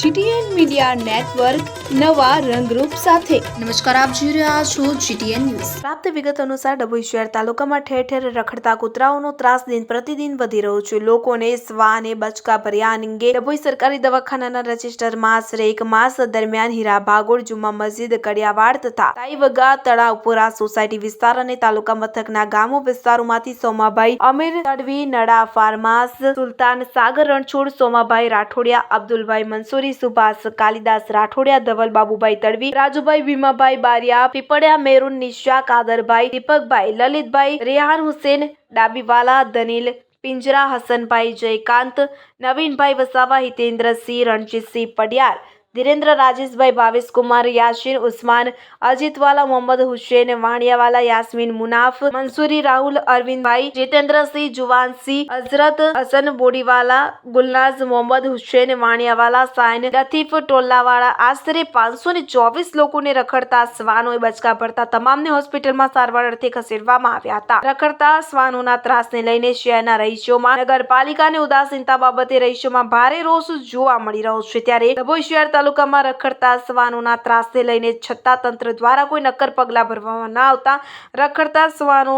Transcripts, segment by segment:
GTN media network નવા રંગરૂપ સાથે. નમસ્કાર આપ જોઈ રહ્યા છો જીટીએન ન્યૂઝ. પ્રાપ્ત વિગત અનુસાર ડભોઈ શહેર તાલુકામાં ઠેર ઠેર રખડતા કૂતરાઓનો ત્રાસ દિન પ્રતિદિન વધી રહ્યો છે. લોકોને શ્વાન અને બચકા ભર્યા અંગે ડભોઈ સરકારી દવાખાનાના રજિસ્ટરમાં આશરે એક માસ દરમિયાન હીરા ભાગોળ જુમા મસ્જિદ કડિયાવાડ તથા તાઈવગા તળાવપુરા સોસાયટી વિસ્તાર અને તાલુકા મથકના ગામો વિસ્તારોમાંથી સોમાભાઈ અમીર તડવી નડા ફાર્માસ સુલતાન સાગર રણછોડ સોમાભાઈ રાઠોડિયા અબ્દુલભાઈ મંસૂરી સુભાષ કાલિદાસ રાઠોડિયા, ધવલ બાબુભાઈ તડવી, રાજુભાઈ ભીમાભાઈ બારિયા, પીપળિયા મેરુન નિશા કાદરભાઈ દીપકભાઈ, લલિતભાઈ રેહાન હુસેન, ડાબીવાલા દનિલ, પિંજરા હસનભાઈ જયકાંત, નવીનભાઈ વસાવા, હિતેન્દ્રસિંહ, રણજીતસિંહ પડિયાર ધીરેન્દ્ર, રાજેશભાઈ ભાવેશકુમાર યાસીન ઉસ્માન, અજીતવાલા, મોહમ્મદ હુસેન, વાણિયાવાલા, યાસ્મીન, મુનાફ મંસૂરી રાહુલ, અરવિંદભાઈ, જીતેન્દ્રસિંહ, જુવાનસિંહ, હઝરત હસન, બોડીવાલા, ગુલનાઝ, મોહમ્મદ હુસેન, વાણિયાવાલા સાઇન લતીફ ટોલ્લાવાળા આશરે પાંચસો ને ચોવીસ લોકોને રખડતા શ્વાનોએ બચકા ભરતા તમામને હોસ્પિટલમાં સારવાર અર્થે ખસેડવામાં આવ્યા હતા. રખડતા શ્વાનોના ત્રાસને લઈને શહેરના રહીશોમાં, નગરપાલિકાની ઉદાસીનતા બાબતે રહીશોમાં ભારે રોષ જોવા મળી રહ્યો છે. ત્યારે ડભોઈ શહેર તાલુકામાં રખડતા શ્વાનોના ત્રાસને લઈને છતાં તંત્ર દ્વારા કોઈ નક્કર પગલાં ભરવામાં ન આવતા રખડતા શ્વાનો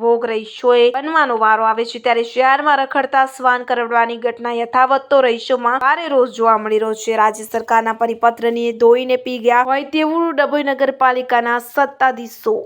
ભોગ રહીશોએ બનવાનો વારો આવે છે. ત્યારે શહેરમાં રખડતા શ્વાન કરડવાની ઘટના યથાવત તો રહીશોમાં ભારે રોષ જોવા મળી રહ્યો છે. રાજ્ય સરકારના પરિપત્રની ધોઈને પી ગયા હોય તેવું ડભોઈ નગરપાલિકાના સત્તાધીશો